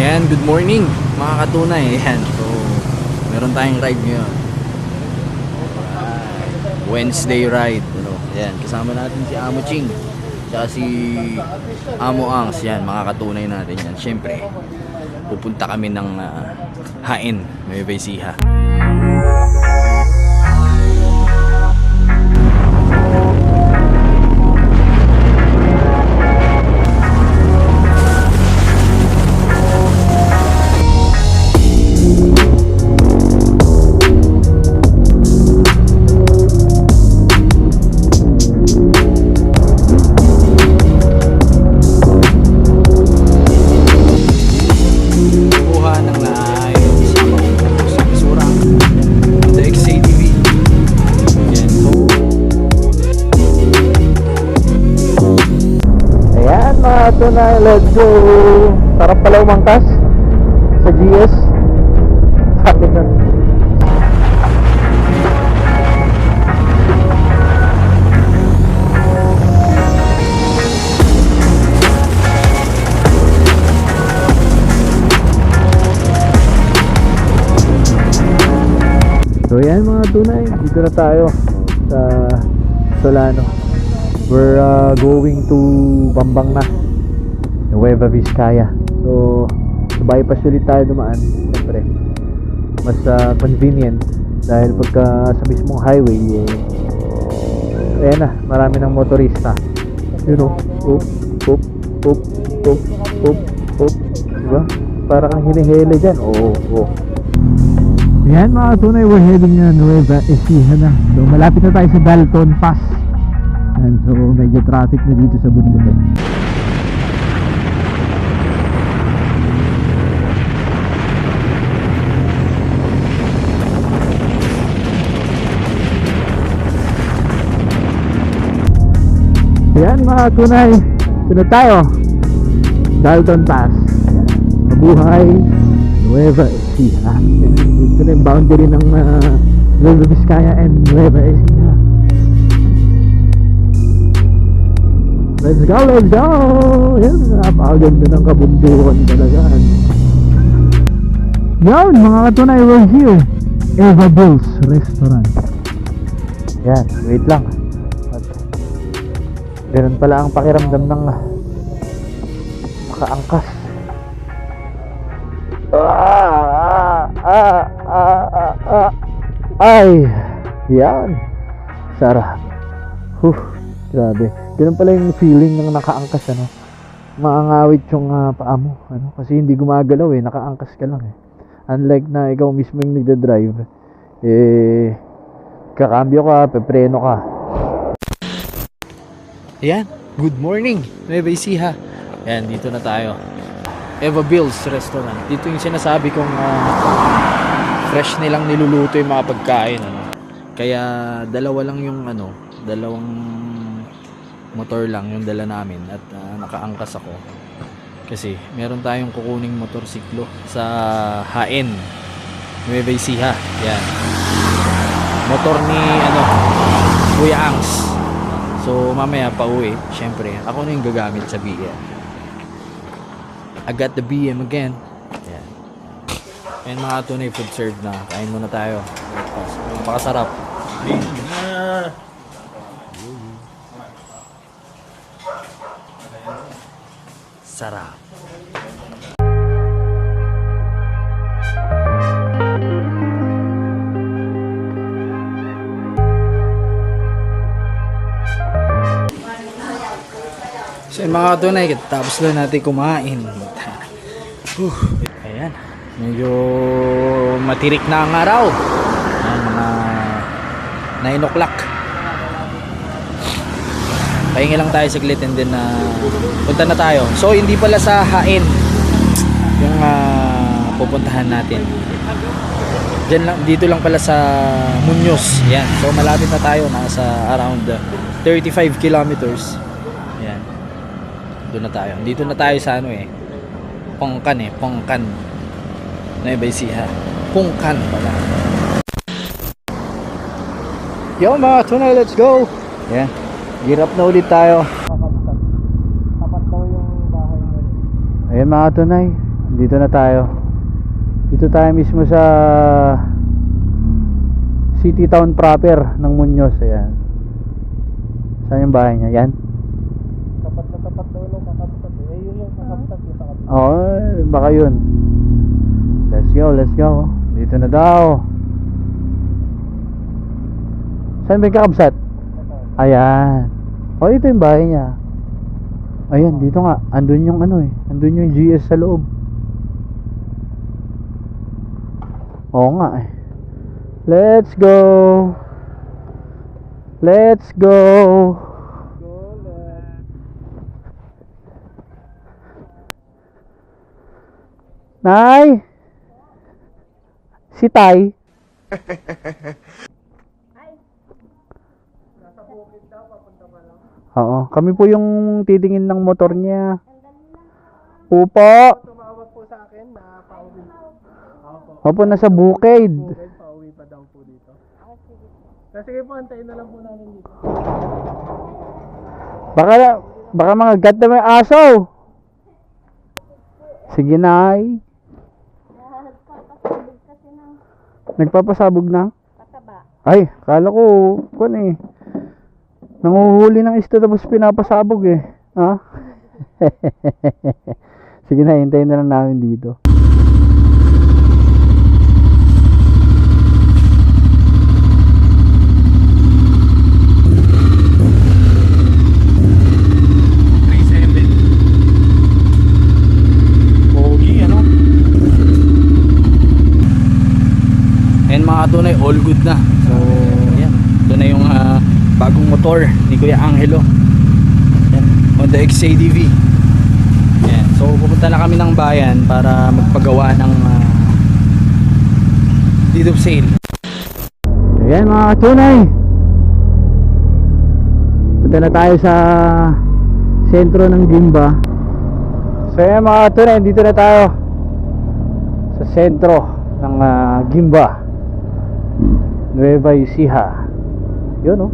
Ayan, good morning mga katunay. Ayan, so meron tayong ride ngayon. Ah, Wednesday ride. Ano, ayan, kasama natin si Amo Ching. Tsaka si Amo Angs. Yan, mga katunay natin yan. Siyempre, pupunta kami ng ah, Hain, Nueva Ecija. Kuha Mga tunay, let's go! Sarap pala umangkas sa GS. Sabi na. So yan mga tunay, dito na tayo sa Solano. We're uh, going to Bambang na, Nueva Vizcaya. So, sa bypass ulit tayo dumaan, siyempre. Mas uh, convenient dahil pagka sa mismong highway, eh, ayan na, marami ng motorista. You know, oop, oop, oop, oop, oop, oop, diba? Para kang hinihele dyan, oo, oo. Yan mga tunay, we're heading na Nueva Ecija na. So malapit na tayo sa Dalton Pass. Yan, so medyo traffic na dito sa bundok. Eh. Yan mga tunay, sunod tayo. Dalton Pass. Yan. Mabuhay, Nueva Ecija. Ito na yung boundary ng uh, Nueva Vizcaya and Nueva Ecija. Let's go, let's go! Yan, napakaganda ng kabundukan talaga. Yan, mga katunay, we're here. Eva Bills Restaurant. Yan, wait lang. Ganun pala ang pakiramdam ng ah, makaangkas. Ay, yan. Sarap. Huh, grabe. Ganun pala yung feeling ng nakaangkas, ano. Maangawit yung ah, paa mo, ano. Kasi hindi gumagalaw eh, nakaangkas ka lang eh. Unlike na ikaw mismo yung nagda-drive, eh, kakambyo ka, pepreno ka. Ayan, good morning, Nueva Ecija. Ayan, dito na tayo. Eva Bills Restaurant. Dito yung sinasabi kong ah, fresh nilang niluluto yung mga pagkain. Ano. Kaya dalawa lang yung ano, dalawang motor lang yung dala namin at ah, nakaangkas ako. Kasi meron tayong kukuning motorsiklo sa Hain, Nueva Ecija. Yan. Motor ni ano, Kuya Angs. So mamaya pa uwi, syempre, ako na yung gagamit sa BM. I got the BM again. Ayan. Ayan mga tunay food serve na. Kain muna tayo. Napakasarap. Sarap. So yung mga tunay, tapos lang natin kumain. Whew. Ayan. Medyo matirik na ang araw. Ayan, mga 9 o'clock. Pahingi lang tayo saglit and then na punta na tayo. So hindi pala sa Hain yung ah, pupuntahan natin. Diyan lang, dito lang pala sa Muñoz. Yan. So malapit na tayo. Nasa around ah, 35 kilometers. Doon na tayo. Dito na tayo sa ano eh. Pongkan eh. Pongkan. Nueva Ecija. Pongkan pala. Yo mga tunay, let's go! Gear up na ulit tayo. Tapat daw yung bahay mo. Ayan mga tunay, Dito na tayo. Dito tayo mismo sa city town proper ng Muñoz. Ayan. Saan yung bahay niya? Yan? Tapat na tapat daw nung kakapsat eh. Eh, yun yung kakapsat yung kakapsat. Oo, eh, baka yun. Let's go, let's go. Dito na daw. Saan ba yung kakabsat? Ayan. O, ito yung bahay niya. Ayan, dito nga. Andun yung ano eh. Andun yung GS sa loob. Oo nga eh. Let's go. Let's go. Nay! Si Tay? Oo, kami po yung titingin ng motor niya. Upo. Tumawag po sa akin na pauwi. Opo. Opo, nasa bukid. Bukid, pauwi pa daw po dito. Ah, sige po, antayin na lang po namin dito. Baka, baka mga gat na may aso. Sige, Nay. Nagpapasabog kasi ng Nagpapasabog na? pataba. Ay, kala ko, kung eh. Nanguhuli ng isda tapos pinapasabog eh. Ha? Sige na, hintayin na lang namin dito. Pogi, ano? Mga tunay, all good na. So, yan. Ito na yung ah, bagong motor ni Kuya Angelo. Yan. Honda XADV. Yan. So, pupunta na kami ng bayan para magpagawa ng uh, deed of sale. Ayan mga katunay. Punta na tayo sa sentro ng Gimba. So ayan mga katunay, dito na tayo sa sentro ng ah, Gimba. Nueva Ecija. Yun oh.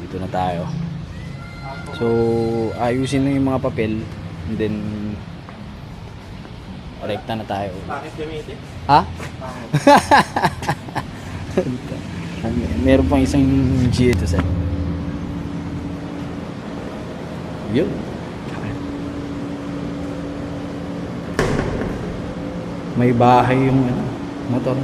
Dito na tayo. So, ayusin na yung mga papel and then rekta na tayo. Bakit gamitin? Ha? Meron pang isang G ito sa Yun. May bahay yung ano, motor.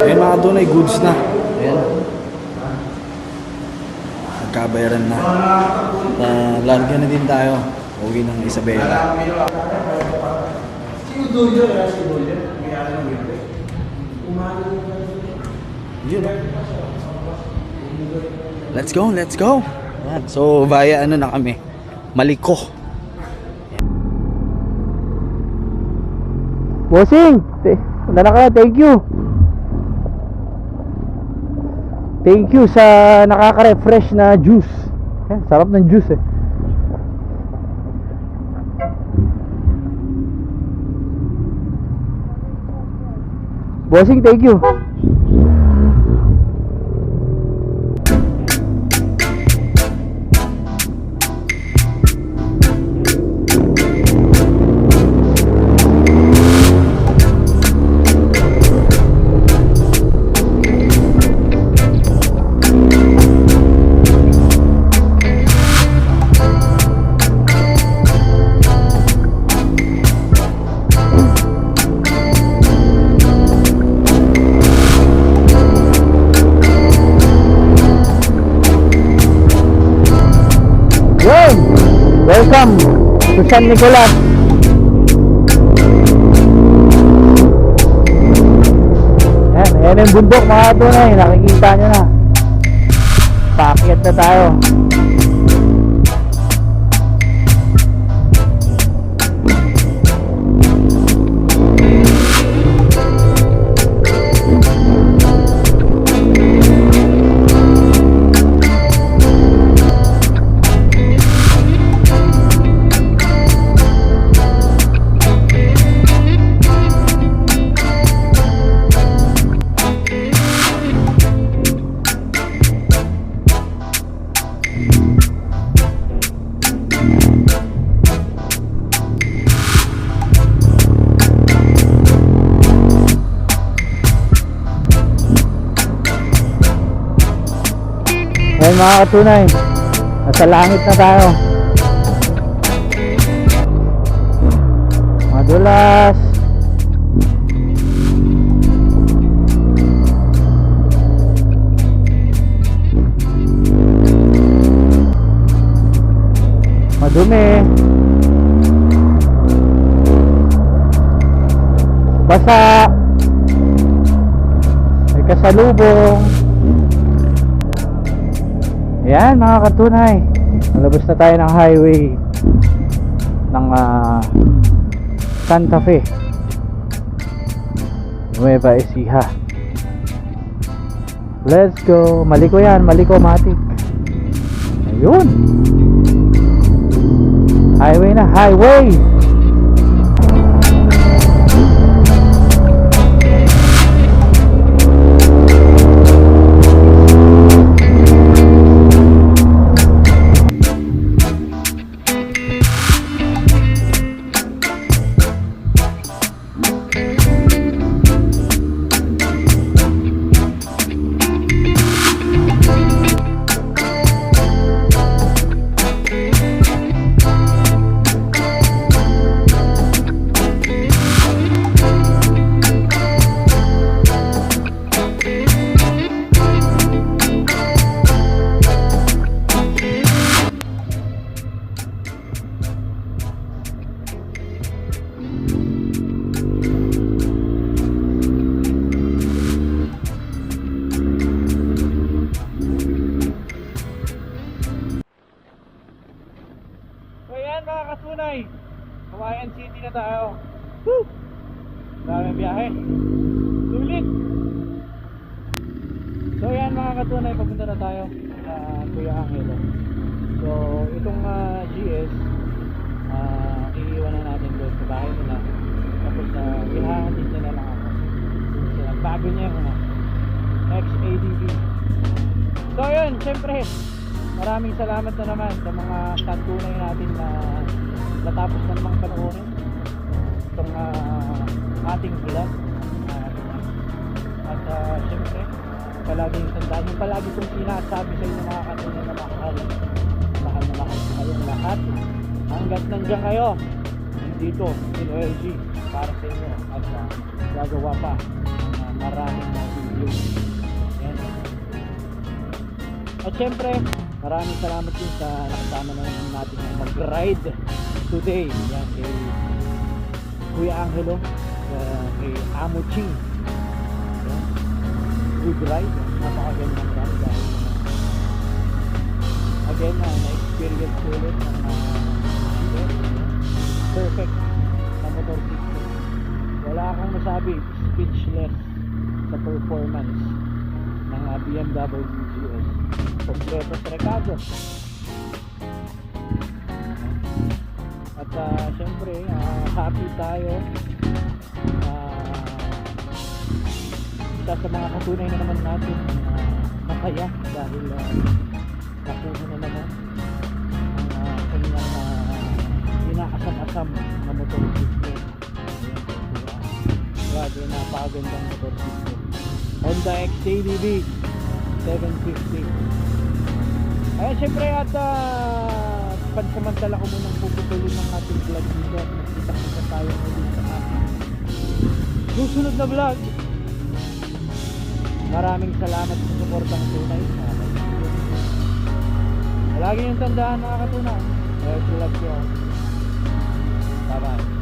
Ayun mga doon ay goods na. Ayan. Nagkabayaran na. Uh, lalagyan na din tayo. Uwi ng Isabela. Yun. Let's go, let's go. Yan. So, via ano na kami. Maliko. Bossing! Punta na kayo, thank you! Thank you sa nakaka-refresh na juice. Eh, sarap ng juice eh. Bossing, thank you. Welcome to San Nicolas. Yan, ayan yung bundok mga tunay. Nakikita nyo na. Paakyat na tayo. Mga katunay, nasa langit na tayo. Madulas. Madumi. Basa. May kasalubong. Ayan mga katunay. Malabas na tayo ng highway ng ah, Santa Fe. Nueva Ecija. Let's go. Maliko yan. Maliko matik. Ayun. Highway na. Highway. Bago niya yung ano, XADV. So yun, syempre, maraming salamat na naman sa mga katunay natin na natapos na namang panoorin itong ah, ating vlog. At uh, syempre, palaging tandaan yung palagi kong sinasabi sa inyo mga katunay na mahal. Mahal na mahal ko kayong lahat. Hanggat nandiyan kayo, dito, in OLG, para sa inyo. At ah, gagawa pa maraming. Yan. At syempre, maraming salamat din sa nakasama na naman natin na mag-ride today. Yan, kay Kuya Angelo, uh, kay Amo Ching. Yan. Good ride. Napakagandang ride dahil again, uh, na-experience ko ulit ng uh, GS. Perfect na motor. Wala akong masabi, speechless sa performance ng uh, BMW GS kompleto sa rekado at uh, syempre ah, happy tayo. Ah, isa sa mga katunay na naman natin uh, masaya dahil uh, nakuha na naman ang uh, kanyang uh, inaasam-asam na motor system grabe napakagandang motor system Honda XADV 750 Ayan, syempre at uh, pansamantala ko munang puputulin ng ating vlog dito at magkita-kita tayo ulit sa ating susunod na vlog. Maraming salamat sa suportang tunay sa akin. Lagi yung tandaan mga katunay. Well, love you. Bye-bye.